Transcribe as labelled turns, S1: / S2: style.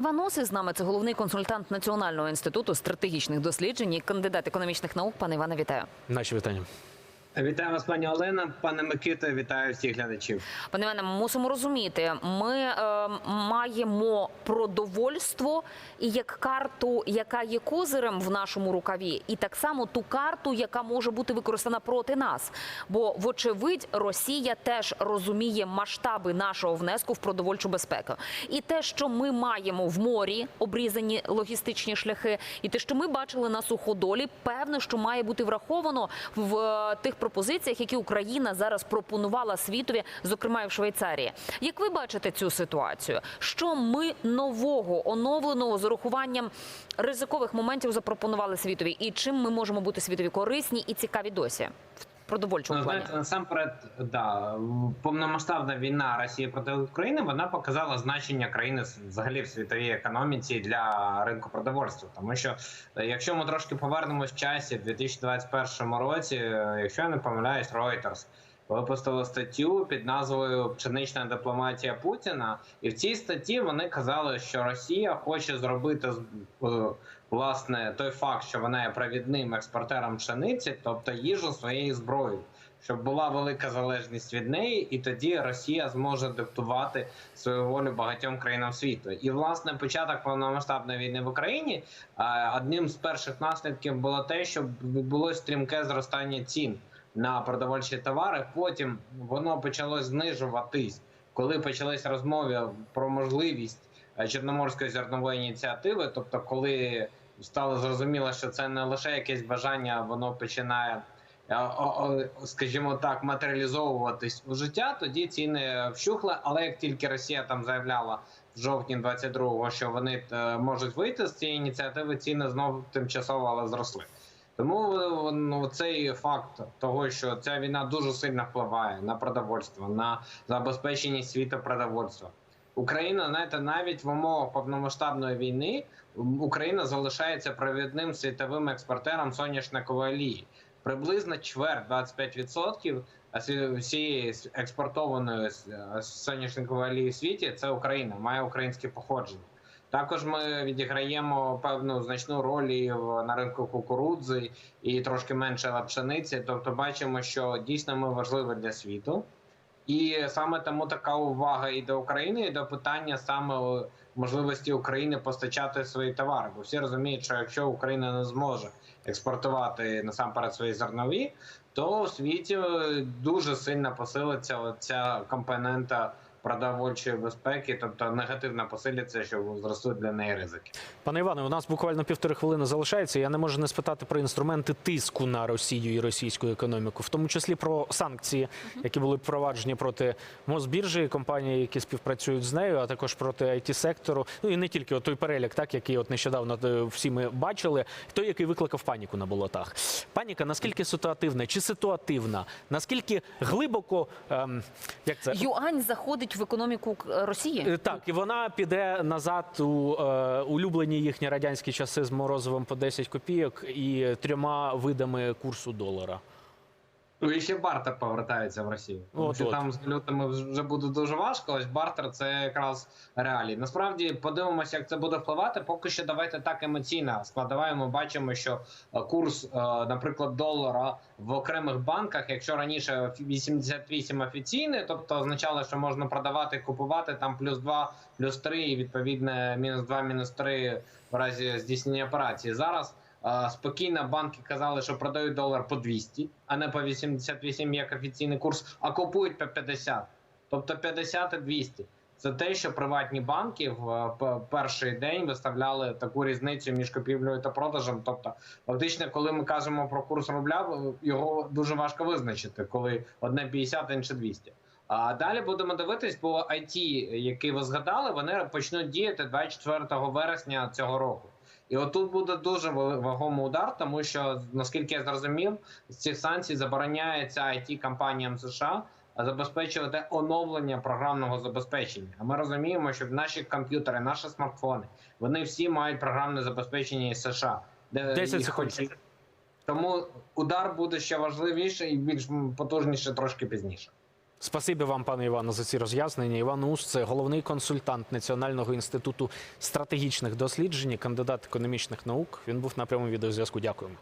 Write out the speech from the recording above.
S1: Ваноси з нами це головний консультант Національного інституту стратегічних досліджень і кандидат економічних наук. Пане Іване, вітаю.
S2: Наші вітання.
S3: Вітаю вас, пані Олена, пане Микито, вітаю всіх глядачів.
S1: Пане Іване, ми мусимо розуміти, ми е, маємо продовольство і як карту, яка є козирем в нашому рукаві, і так само ту карту, яка може бути використана проти нас. Бо, вочевидь, Росія теж розуміє масштаби нашого внеску в продовольчу безпеку. І те, що ми маємо в морі, обрізані логістичні шляхи, і те, що ми бачили на суходолі, певно, що має бути враховано в е, тих пропозиціях, які Україна зараз пропонувала світові, зокрема і в Швейцарії. Як ви бачите цю ситуацію? Що ми нового оновленого з урахуванням ризикових моментів запропонували світові, і чим ми можемо бути світові корисні і цікаві досі в продовольчому
S3: Ну,
S1: плані?
S3: знаєте, насамперед, да, повномасштабна війна Росії проти України вона показала значення країни взагалі в світовій економіці для ринку продовольства. Тому що е, якщо ми трошки повернемось в часі, в 2021 році, е, якщо я не помиляюсь, Reuters випустили статтю під назвою Пшенична дипломатія Путіна, і в цій статті вони казали, що Росія хоче зробити е, власне той факт, що вона є провідним експортером пшениці, тобто їжу своєю зброєю. Щоб була велика залежність від неї, і тоді Росія зможе диктувати свою волю багатьом країнам світу. І власне початок повномасштабної війни в Україні одним з перших наслідків було те, що відбулось стрімке зростання цін на продовольчі товари. Потім воно почало знижуватись, коли почались розмови про можливість е, чорноморської зернової ініціативи, тобто коли стало зрозуміло, що це не лише якесь бажання, воно починає. е, Скажімо так, матеріалізовуватись у життя, тоді ціни вщухли. Але як тільки Росія там заявляла в жовтні 22-го, що вони е, можуть вийти з цієї ініціативи, ціни знову тимчасово але зросли. Тому ну, цей факт того, що ця війна дуже сильно впливає на продовольство, на забезпечення світу продовольства. Україна, знаєте, навіть в умовах повномасштабної війни Україна залишається провідним світовим експортером соняшникової олії. Приблизно чверть 25% всі- всієї експортованої е, соняшникової олії в світі це Україна, має українське походження. Також ми відіграємо певну значну роль і на ринку кукурудзи і трошки менше пшениці. Тобто, бачимо, що дійсно ми важливі для світу. І саме тому така увага і до України, і до питання саме можливості України постачати свої товари. Бо всі розуміють, що якщо Україна не зможе експортувати насамперед свої зернові, то в світі дуже сильно посилиться ця компонента продовольчої безпеки, тобто негативно посиляться, що зростуть для неї ризики.
S2: Пане Іване, у нас буквально півтори хвилини залишається. Я не можу не спитати про інструменти тиску на Росію і російську економіку, в тому числі про санкції, які були впроваджені проти Мосбіржі, компанії, які співпрацюють з нею, а також проти it сектору. Ну і не тільки от той перелік, так який от нещодавно е, всі ми бачили, той, який викликав паніку на болотах. Паніка наскільки ситуативна чи ситуативна? Наскільки глибоко ем, як це
S1: Юань заходить в економіку Росії.
S2: Е, Так, і вона піде назад у е, улюблені їхні радянські часи з морозовим по 10 копійок і трьома видами курсу долара.
S3: Ну і ще бартер повертається в Росію. Тому
S2: От,
S3: що там з валютами вже буде дуже важко. Ось бартер це якраз реалії. Насправді подивимося, як це буде впливати. Поки що давайте так емоційно складаємо. Бачимо, що е, курс, е, наприклад, долара в окремих банках, якщо раніше 88 офіційний, тобто означало, що можна продавати, купувати там плюс 2, плюс 3 і відповідно мінус 2, мінус 3 в разі здійснення операції. Зараз. Спокійно банки казали, що продають долар по 200, а не по 88 як офіційний курс, а купують по 50. Тобто 50 і 200. Це те, що приватні банки в е, перший день виставляли таку різницю між купівлею та продажем. Тобто, фактично, коли ми кажемо про курс рубля, е, його дуже важко визначити, коли одне 50, інше 200. А далі будемо дивитись, бо IT, які ви згадали, вони почнуть діяти 24 вересня цього року. І отут буде дуже вагомий удар, тому що наскільки я зрозумів, з цих санкцій забороняється it компаніям США забезпечувати оновлення програмного забезпечення. А ми розуміємо, що наші комп'ютери, наші смартфони, вони всі мають програмне забезпечення із США. Де
S2: 10 секунд.
S3: хоч- Тому удар буде ще важливіший і більш потужніше трошки пізніше.
S2: Спасибі вам, пане Івано, за ці роз'яснення. Іван Ус, це головний консультант Національного інституту стратегічних досліджень, кандидат економічних наук. Він був на прямому відеозв'язку. Дякуємо.